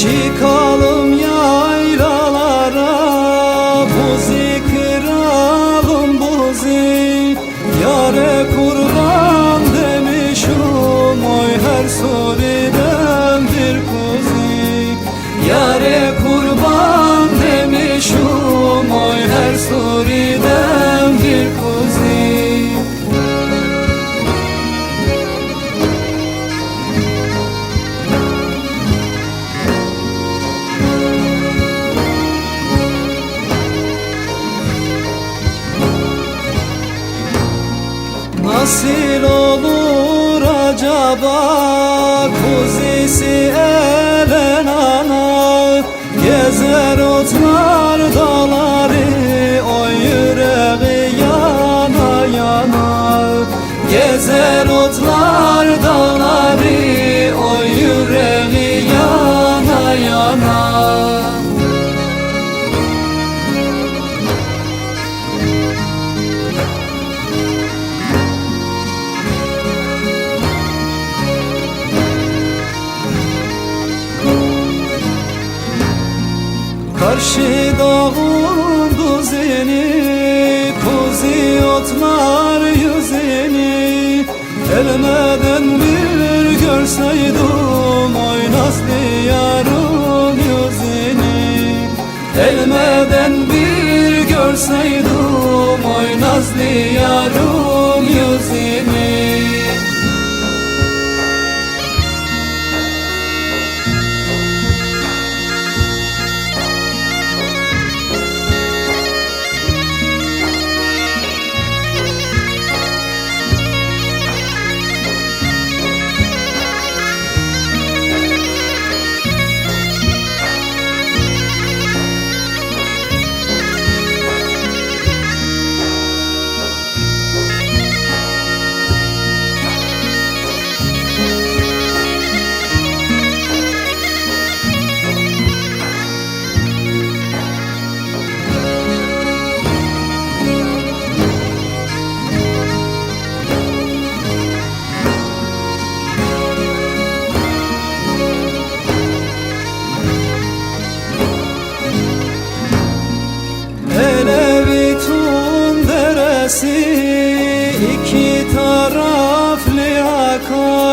Çıkalım Nasıl olur acaba kuzisi elen Karşı dağın düzeni Kuzi otlar yüzeni. Elmeden bir görseydim Oy nazlı yarın yüzeni. Elmeden bir görseydim Oy nazlı Neresi iki taraflı akar?